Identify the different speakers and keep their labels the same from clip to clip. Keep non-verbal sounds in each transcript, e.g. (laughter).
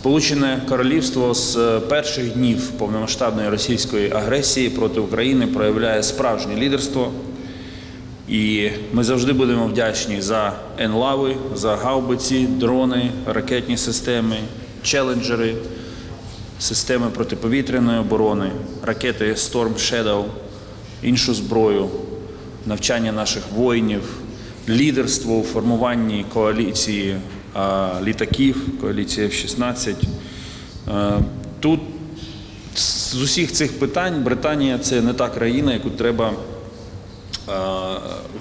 Speaker 1: Сполучене Королівство з е, перших днів повномасштабної російської агресії проти України проявляє справжнє лідерство. І ми завжди будемо вдячні за енлави, за гаубиці, дрони, ракетні системи, челенджери, системи протиповітряної оборони, ракети Storm Shadow, іншу зброю, навчання наших воїнів, лідерство у формуванні коаліції літаків, коаліції F-16. Е, Тут з усіх цих питань Британія це не та країна, яку треба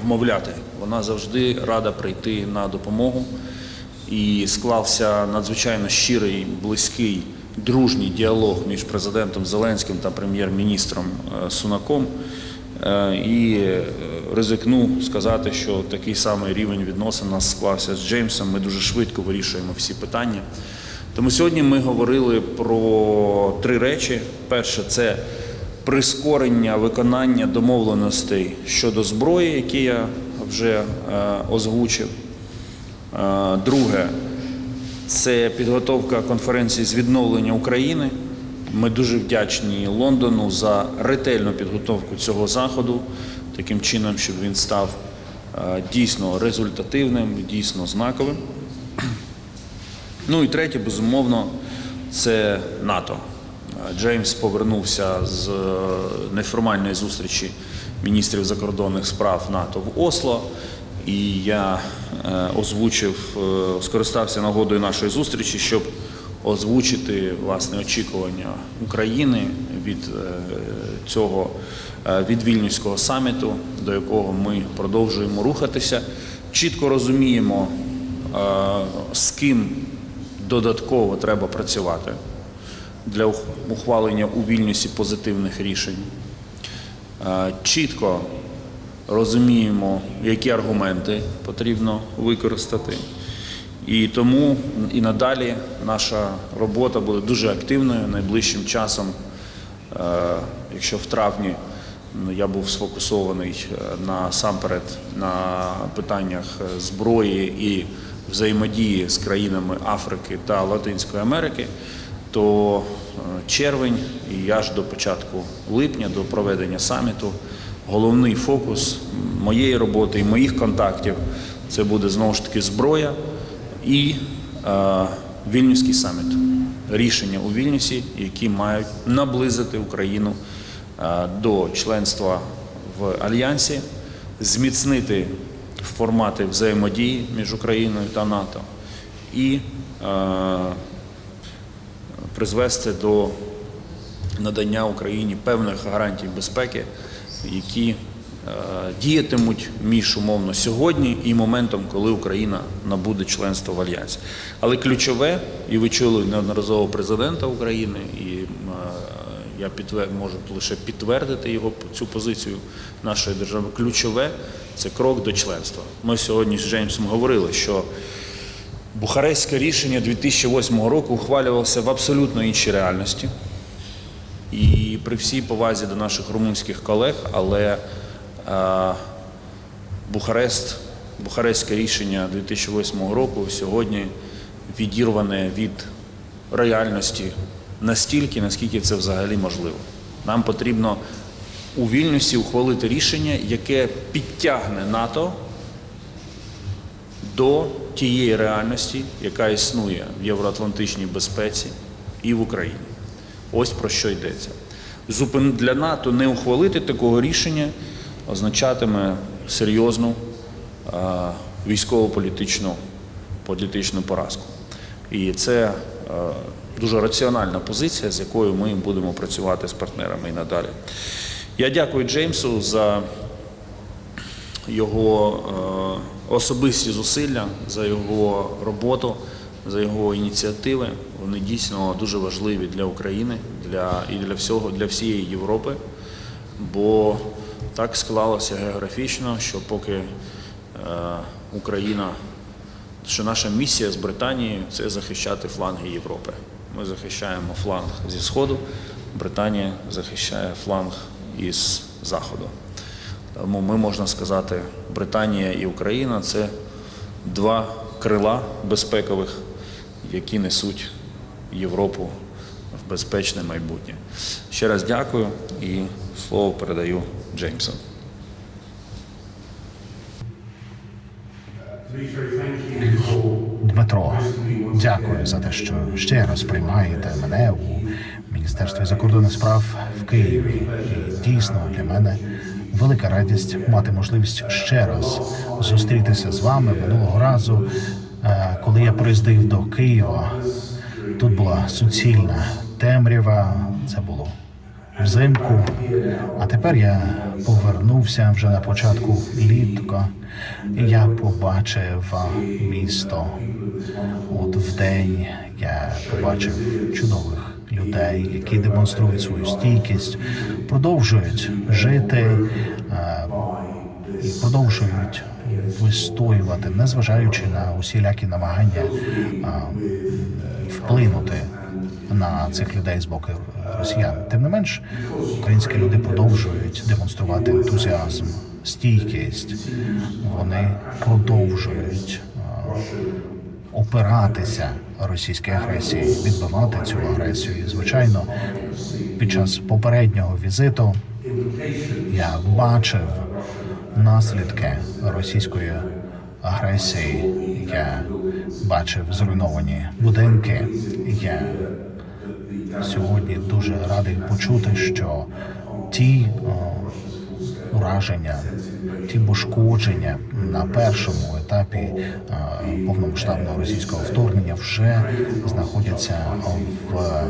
Speaker 1: вмовляти. Вона завжди рада прийти на допомогу. І склався надзвичайно щирий, близький, дружній діалог між президентом Зеленським та прем'єр-міністром е, Сунаком. Е, І е, ризикну сказати, що такий самий рівень відносин нас склався з Джеймсом. Ми дуже швидко вирішуємо всі питання. Тому сьогодні ми говорили про три речі. Перше це прискорення виконання домовленостей щодо зброї, які я вже е, озвучив. Друге це підготовка конференції з відновлення України. Ми дуже вдячні Лондону за ретельну підготовку цього заходу, таким чином, щоб він став е, дійсно результативним, дійсно знаковим. (clears throat) Ну і третє, безумовно, це НАТО. Е, Джеймс повернувся з е, неформальної зустрічі міністрів закордонних справ НАТО в Осло. І я озвучив, скористався нагодою нашої зустрічі, щоб озвучити власне очікування України від е, цього е, від вільнюського саміту, до якого ми продовжуємо рухатися. Чітко розуміємо, е, з ким додатково треба працювати для ухвалення у Вільнюсі позитивних рішень. Чітко розуміємо, які аргументи потрібно використати. І тому і надалі наша робота буде дуже активною. Найближчим часом, е, якщо в травні ну, я був сфокусований е, насамперед на питаннях е, зброї і взаємодії з країнами Африки та Латинської Америки, то червень і аж до початку липня, до проведення саміту, головний фокус моєї роботи і моїх контактів це буде знову ж таки зброя і е, Вільнюський саміт. Рішення у Вільнюсі, які мають наблизити Україну е, до членства в Альянсі, зміцнити формати взаємодії між Україною та НАТО і е, призвести до надання Україні певних гарантій безпеки, які діятимуть між умовно сьогодні і моментом, коли Україна набуде членство в Альянсі. Але ключове, і ви чули неодноразово президента України, і е, я підтвер... можу лише підтвердити його цю позицію нашої держави. Ключове це крок до членства. Ми сьогодні з Джеймсом говорили, що Бухарестське рішення 2008 року ухвалювалося в абсолютно іншій реальності. І при всій повазі до наших румунських колег, але е, Бухарест, Бухарестське рішення 2008 року сьогодні відірване від реальності настільки, наскільки це взагалі можливо. Нам потрібно у Вільнюсі ухвалити рішення, яке підтягне НАТО до тієї реальності, яка існує в євроатлантичній безпеці і в Україні. Ось про що йдеться. Зупин для НАТО не ухвалити такого рішення означатиме серйозну військово-політичну політичну поразку. І це дуже раціональна позиція, з якою ми будемо працювати з партнерами і надалі. Я дякую Джеймсу за його особисті зусилля, за його роботу, за його ініціативи. Вони дійсно дуже важливі для України для, і для всього, для всієї Європи. Бо так склалося географічно, що поки е, Україна, що наша місія з Британією це захищати фланги Європи. Ми захищаємо фланг зі Сходу, Британія захищає фланг із Заходу. Тому ми можна сказати, Британія і Україна це два крила безпекових, які несуть Європу в безпечне майбутнє. Ще раз дякую і слово передаю Джеймсу.
Speaker 2: Дмитро, дякую за те, що ще раз приймаєте мене у Міністерстві закордонних справ в Києві. І дійсно для мене велика радість мати можливість ще раз зустрітися з вами минулого разу, е, коли я приїздив до Києва. Тут була суцільна темрява. Це було взимку. А тепер я повернувся вже на початку літка, я побачив місто. От вдень я побачив чудових людей, які демонструють свою стійкість, продовжують жити і продовжують вистоювати, незважаючи на усілякі намагання а, вплинути на цих людей з боку росіян. Тим не менш, українські люди продовжують демонструвати ентузіазм, стійкість. Вони продовжують опиратися російській агресії, відбивати цю агресію. І, звичайно, під час попереднього візиту я бачив наслідки російської агресії. Я бачив зруйновані будинки. Я сьогодні дуже радий почути, що ті ураження, ті пошкодження на першому етапі е, повномасштабного російського вторгнення вже знаходяться в е,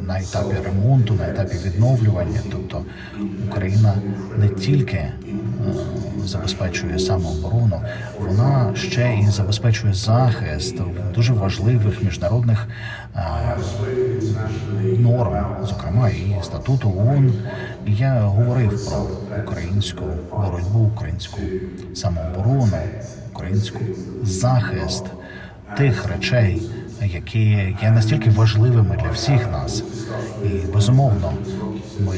Speaker 2: на етапі ремонту, на етапі відновлювання. Тобто Україна не тільки е, забезпечує самооборону, вона ще і забезпечує захист дуже важливих міжнародних норм, зокрема і статуту ООН. Я говорив про українську боротьбу, українську самооборону, українську захист тих речей, які є настільки важливими для всіх нас. І безумовно, ми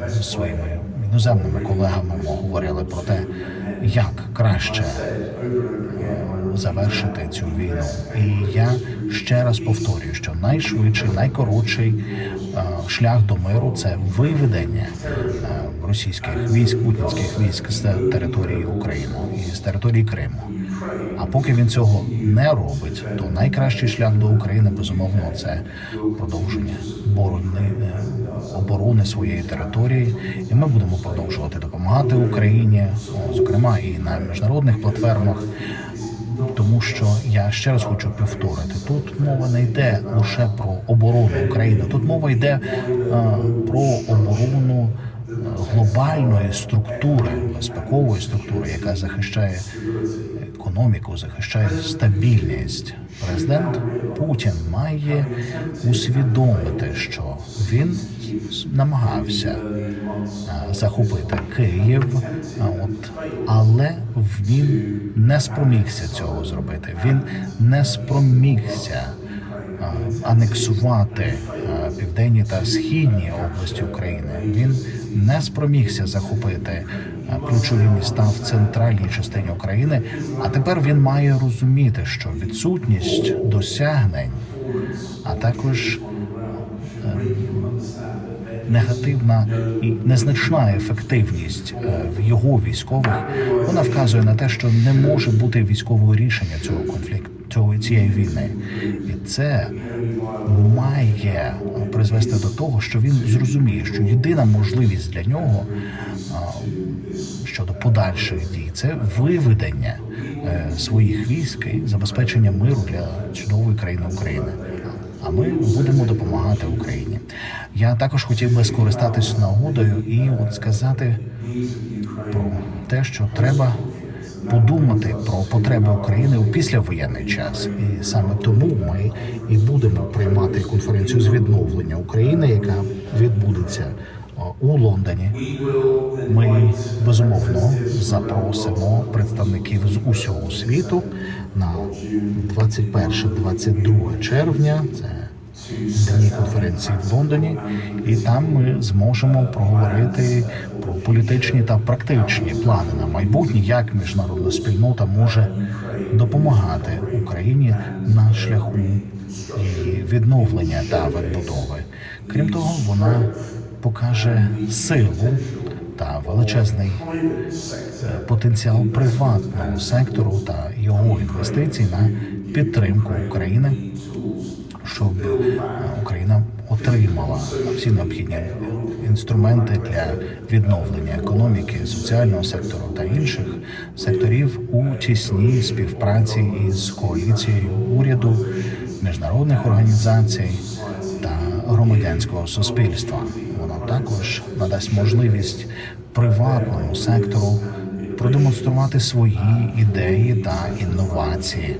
Speaker 2: е, своїми іноземними колегами говорили про те, як краще завершити цю війну. І я ще раз повторюю, що найшвидший, найкоротший е, шлях до миру це виведення е, російських військ, путінських військ з території України і з території Криму. А поки він цього не робить, то найкращий шлях до України безумовно це продовження борони е, оборони своєї території, і ми будемо продовжувати допомагати Україні, зокрема і на міжнародних платформах. Тому що я ще раз хочу повторити: тут мова не йде лише про оборону України, тут мова йде е, про оборону е, глобальної структури, безпекової структури, яка захищає економіку, захищає стабільність. Президент Путін має усвідомити, що він намагався е, захопити Київ, от але він не спромігся цього зробити. Він не спромігся е, анексувати е, південні та східні області України. Він не спромігся захопити е, ключові міста в центральній частині України. А тепер він має розуміти, що відсутність досягнень, а також негативна і незначна ефективність е, в його військових, вона вказує на те, що не може бути військового рішення цього конфлікту, цього цієї війни, і це має призвести до того, що він зрозуміє, що єдина можливість для нього щодо подальших дій це виведення е, своїх військ і забезпечення миру для чудової країни України. А ми будемо допомагати Україні. Я також хотів би скористатись нагодою і от сказати про те, що треба подумати про потреби України у післявоєнний час, і саме тому ми і будемо приймати конференцію з відновлення України, яка відбудеться у Лондоні. Ми безумовно запросимо представників з усього світу на 21-22 червня. Це дні конференції в Лондоні, і там ми зможемо проговорити про політичні та практичні плани на майбутнє, як міжнародна спільнота може допомагати Україні на шляху її відновлення та відбудови. Крім того, вона покаже силу та величезний е, потенціал приватного сектору та його інвестицій на підтримку України, щоб е, Україна отримала всі необхідні інструменти для відновлення економіки, соціального сектору та інших секторів у тісній співпраці із коаліцією уряду, міжнародних організацій та громадянського суспільства. Також надасть можливість приватному сектору продемонструвати свої ідеї та інновації.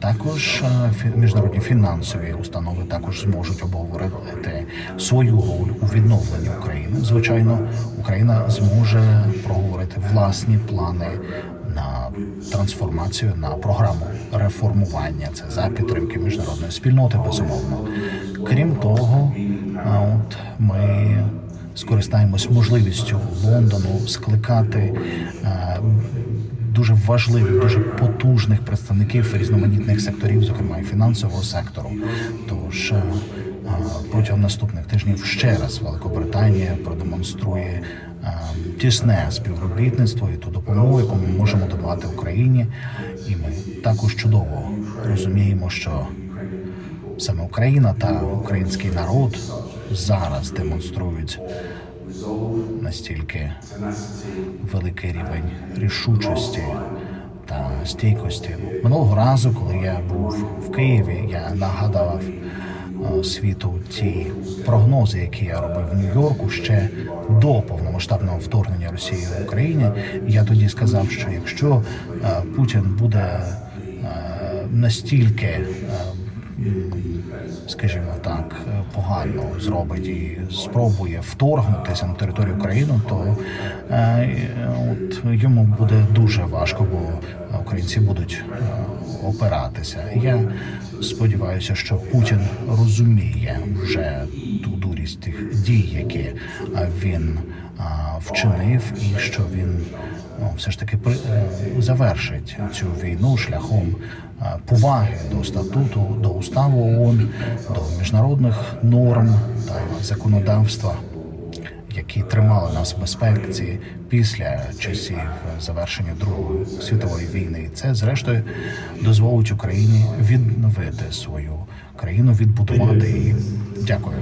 Speaker 2: Також е, міжнародні фінансові установи також зможуть обговорити свою роль у відновленні України. Звичайно, Україна зможе проговорити власні плани на трансформацію на програму реформування. Це за підтримки міжнародної спільноти, безумовно. Крім того, а от ми скористаємось можливістю Лондону скликати. е, дуже важливих, дуже потужних представників різноманітних секторів, зокрема і фінансового сектору. Тож е, е, протягом наступних тижнів ще раз Великобританія продемонструє тісне співробітництво і ту допомогу, яку ми можемо давати Україні. І ми також чудово розуміємо, що саме Україна та український народ зараз демонструють настільки великий рівень рішучості та стійкості. Минулого разу, коли я був в Києві, я нагадав е, світу ті прогнози, які я робив в Нью-Йорку ще до повномасштабного вторгнення Росії в Україні. Я тоді сказав, що якщо е, Путін буде е, настільки скажімо так, погано зробить і спробує вторгнутися на територію України, то е, от йому буде дуже важко, бо українці будуть е, опиратися. Я сподіваюся, що Путін розуміє вже ту дурість тих дій, які е, він вчинив, і що він ну, все ж таки при, е, завершить цю війну шляхом е, поваги до статуту, до уставу ООН, до міжнародних норм та законодавства, які тримали нас в безпеці після часів завершення Другої світової війни. І Це зрештою дозволить Україні відновити свою країну, відбудувати її. Дякую.